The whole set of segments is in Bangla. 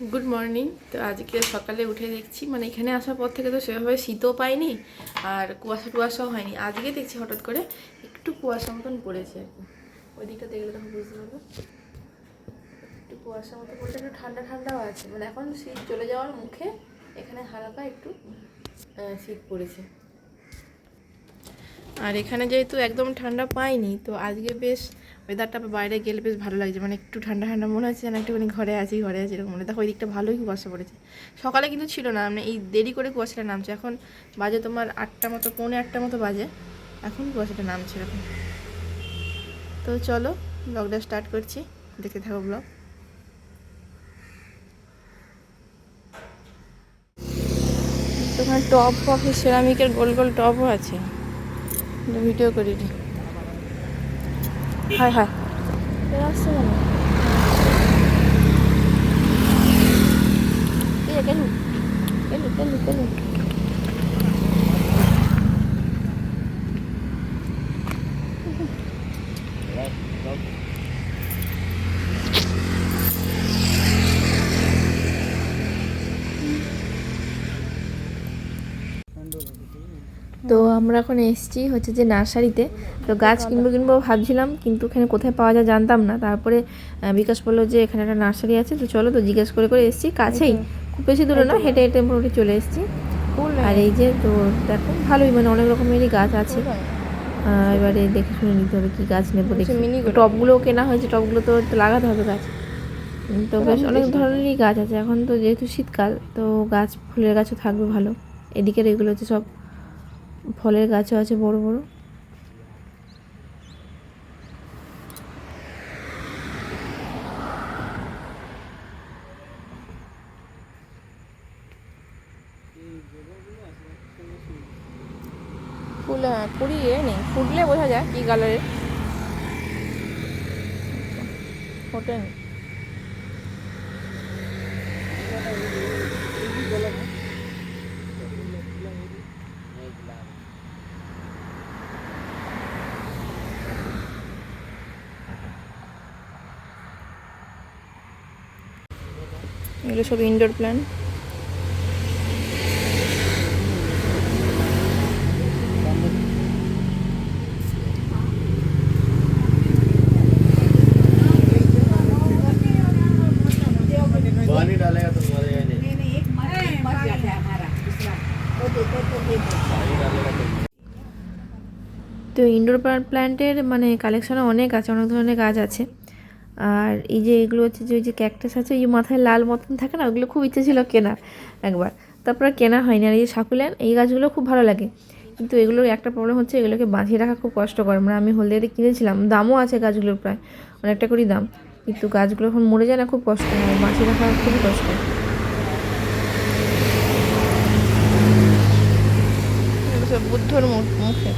গুড মর্নিং তো আজকে সকালে উঠে দেখছি মানে এখানে আসার পর থেকে তো সেভাবে শীতও পাইনি আর কুয়াশা টুয়াশাও হয়নি। আজকে দেখছি হঠাৎ করে একটু কুয়াশা মতন পড়েছে আর কি। ওই দিকটা দেখলে তখন বুঝতে পারব। একটু কুয়াশা মতো পড়েছে একটু ঠান্ডা ঠান্ডাও আছে। মানে এখন শীত চলে যাওয়ার মুখে এখানে হালকা একটু শীত পড়েছে। আর এখানে যেহেতু একদম ঠান্ডা পাইনি, তো আজকে বেশ ওয়েদারটা বাইরে গেলে বেশ ভালো লাগছে। মানে একটু ঠান্ডা ঠান্ডা মনে হচ্ছে যেন একটুখানি ঘরে আছি ঘরে আছি এরকম মনে দেখো, ওই দিকটা ভালোই কুয়াশা পড়েছে। সকালে কিন্তু ছিল না মানে এই দেরি করে কুয়াশাটা নামছে। এখন বাজে তোমার আটটা মতো, পৌনে আটটা মতো বাজে। এখন কুয়াশাটা নামছে এরকম। তো চলো ব্লগটা স্টার্ট করছি। দেখতে থাকো ব্লগ তোমার টপ ফপ সেরামিকের গোল গোল টপও আছে। ভিডিও করি নি হায় হায় এ আসছে কেন এ কেন কেন কেন কেন তো আমরা এখন এসেছি হচ্ছে যে নার্সারিতে। তো গাছ কিনবো কিনবো ভাবছিলাম কিন্তু এখানে কোথায় পাওয়া যায় জানতাম না। তারপরে বিকাশ বলল যে এখানে একটা নার্সারি আছে তো চলো তো জিজ্ঞেস করে করে এসেছি। কাছেই খুব বেশি দূরে না হেঁটে হেঁটে মোটামুটি চলে এসেছি। আর এই যে তো দেখো ভালোই মানে অনেক রকমেরই গাছ আছে। এবারে দেখে শুনে নিতে হবে কি গাছ নেব দেখি। টবগুলোও কেনা হয়েছে টবগুলো তো লাগাতে হবে গাছ। তো বেশ অনেক ধরনেরই গাছ আছে। এখন তো যেহেতু শীতকাল তো গাছ ফুলের গাছও থাকবে ভালো। এদিকের এগুলো হচ্ছে সব ফলের গাছও আছে বড় বড়। ফুল হ্যাঁ নেই ফুটলে বোঝা যায় কী কালারের ফোটেনি। এগুলো সব ইনডোর প্ল্যান্ট তো ইনডোর প্ল্যান্টের মানে কালেকশনে অনেক আছে, অনেক ধরনের গাছ আছে। আর এই যে এগুলো হচ্ছে যে ওই যে ক্যাকটাস আছে ওই যে মাথায় লাল মতন থাকে না ওগুলো খুব ইচ্ছে ছিল কেনা একবার। তারপর কেনা হয়নি। আর এই যে সাকুলেন এই গাছগুলো খুব ভালো লাগে। কিন্তু এগুলোর একটা প্রবলেম হচ্ছে এগুলোকে বাঁধিয়ে রাখা খুব কষ্টকর। মানে আমি হলদিয়াতে কিনেছিলাম দামও আছে গাছগুলোর প্রায় অনেকটা করেই দাম। কিন্তু গাছগুলো এখন মরে যায় না খুব কষ্ট হয়। বাঁচিয়ে রাখা খুবই কষ্ট। বুদ্ধর মুখে।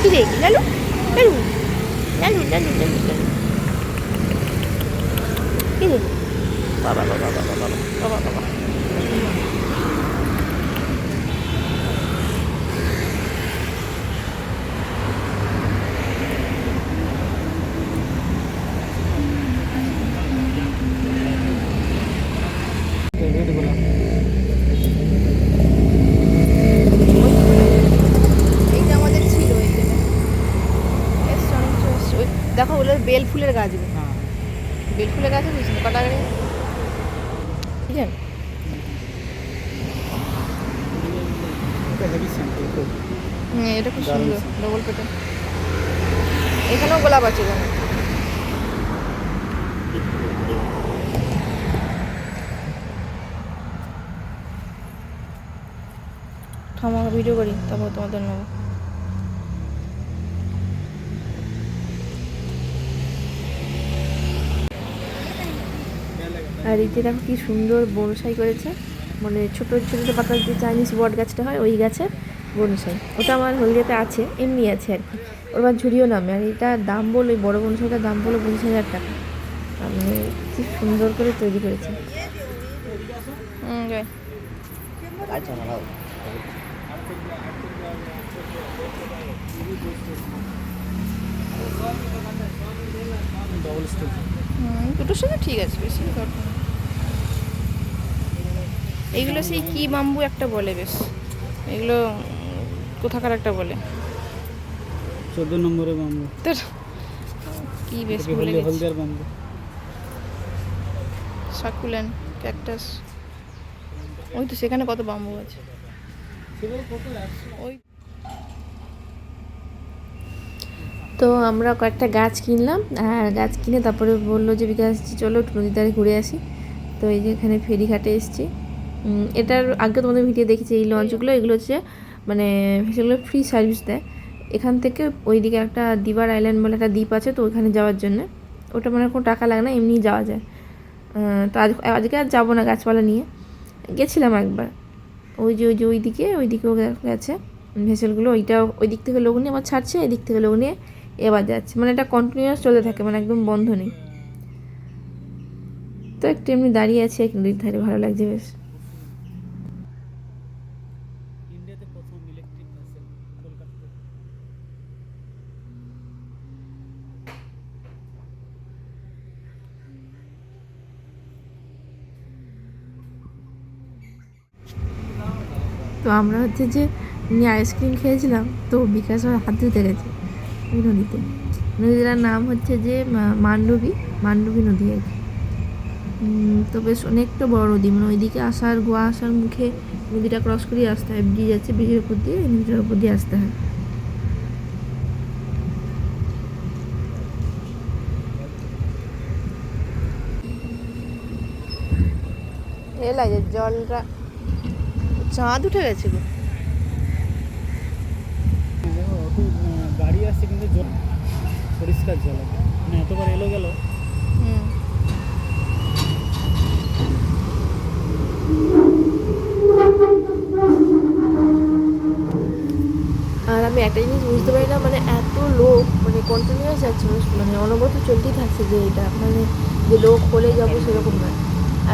কি রে লালু লালু লালু লালু লালু লালু কি রে বাবা বাবা বাবা বাবা বাবা বাবা এই যে আমাদের ছিল এই যে এসছে অনেক কিছু এসছে। ওই দেখো ওগুলো বেল ফুলের গাছ বেল ফুলের গাছ আছে কটা গাড়ি বুঝলেন? হ্যাঁ এটা খুব সুন্দর ডবল এখানেও গোলাপ আছে থামা ভিডিও করি তারপর তোমাদের নেব। আর এই যে দেখো কি সুন্দর বনসাই করেছে। মানে ছোট ছোট ছোট পাতার যে চাইনিজ বট গাছটা হয় ওই গাছের বনসাই। ওটা আমার হলদিয়াতে আছে এমনি আছে আর কি। ওর আবার ঝুড়িও নামে আর এটা দাম বলো ওই বড় বনসাইটার দাম বলো পঁচিশ হাজার টাকা। আর মানে কি সুন্দর করে তৈরি করেছে। হুম যাই আচ্ছা ভালো। ডবল স্টোর দুটোর সাথে ঠিক আছে বেশি দরকার এইগুলো সেই কি বাম্বু একটা বলে বেশ। এগুলো কোথাকার একটা বলে। চোদ্দ নম্বরে বাম্বু কি বেশ বলে হলদি হলদিয়ার বাম্বু সাকুলেন ক্যাকটাস। ওই তো সেখানে কত বাম্বু আছে? ওই তো আমরা কয়েকটা গাছ কিনলাম, আর গাছ কিনে তারপরে বলল যে, বিকাশ চলো একটু নদীর ধারে ঘুরে আসি। তো এই যে এখানে ফেরিঘাটে এসেছি। এটার আগে তোমাদের ভিডিও দেখেছি, এই লঞ্চগুলো এগুলো হচ্ছে মানে সেগুলো ফ্রি সার্ভিস দেয়। এখান থেকে ওইদিকে একটা দিবার আইল্যান্ড বলে একটা দ্বীপ আছে, তো ওখানে যাওয়ার জন্য। ওটা মানে কোনো টাকা লাগে না, এমনি যাওয়া যায়। তো আজ, আজকে আর যাব না গাছপালা নিয়ে। গেছিলাম একবার। ওই যে ওই যে ওই দিকে ওই দিকেও গেছে ভেসেলগুলো। ওইটা ওই দিক থেকে লোক নিয়ে আবার ছাড়ছে, এদিক থেকে লোক নিয়ে এবার যাচ্ছে মানে এটা কন্টিনিউয়াস চলতে থাকে মানে একদম বন্ধ নেই। তো একটু এমনি দাঁড়িয়ে আছি এক নদীর ধারে ভালো লাগছে বেশ। তো আমরা হচ্ছে যে নিয়ে আইসক্রিম খেয়েছিলাম তো বিকাশ ওর হাত ধুতে গেছে। ওই নদীতে। নদীটার নাম হচ্ছে যে মান্ডবী মান্ডবী নদী আর কি। তো বেশ অনেকটা বড় নদী মানে ওইদিকে আসার, গোয়া আসার মুখে নদীটা ক্রস করিয়ে আসতে হয় ব্রিজ আছে ব্রিজের উপর দিয়ে এই নদীটার উপর দিয়ে আসতে হয়। লাগে জলটা, চাঁদ উঠে গেছে গো দেখো অত আহ, গাড়ি আসছে কিন্তু জল পরিষ্কার জল মানে এতবার এলো গেল। আর আমি একটা জিনিস বুঝতে পারি না মানে এত লোক মানে কন্টিনিউয়াস যাচ্ছে মানে অনবরত চলতেই থাকছে যে এটা মানে যে লোক হলে যাব সেরকম নয়।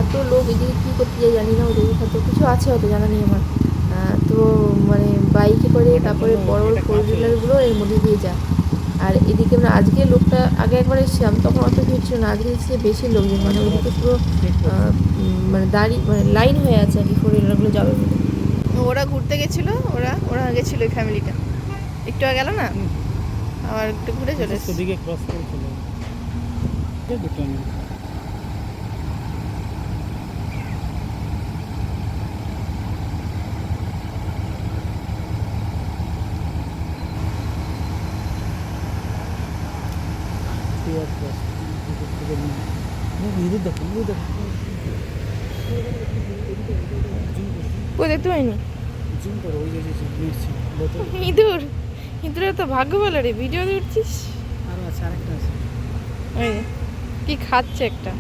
এত লোক এদিকে কী করতে যায় জানি না, ওদের কিছু আছে হয়তো জানা নেই আমার। তো মানে বাইকে করে তারপরে বড় বড় ফোর হুইলারগুলো এর মধ্যে দিয়ে যায়। আর এদিকে আমরা আজকে লোকটা আগে একবার এসেছিলাম তখন অত ভিড় ছিল না আজকে এসে বেশি লোকজন মানে ওদিকে পুরো মানে দাঁড়িয়ে মানে লাইন হয়ে আছে আর কি ফোর হুইলারগুলো যাবে বলে। ওরা ঘুরতে গেছিল ওরা ওরা গেছিল ওই ফ্যামিলিটা একটু গেল না? আবার একটু ঘুরে চলে এসেছে। সেদিকে ক্রস করে চলে নিয়ে। দেখো, ইঁদুর। দেখো ইঁদুর কই দেখতে পাইনি ইঁদুর ইঁদুরের তো ভাগ্য বলে রে ভিডিও ওই কি খাচ্ছে একটা।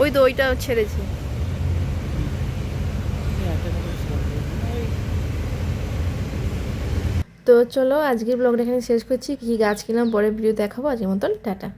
ওই তো ওইটা ছেড়েছে এই একটা করে ছাড়বে। এই তো চলো আজকের ব্লগটা এখানে শেষ করছি। কী গাছ কিনলাম পরে ভিডিও দেখাবো। আজকের মতন টাটা।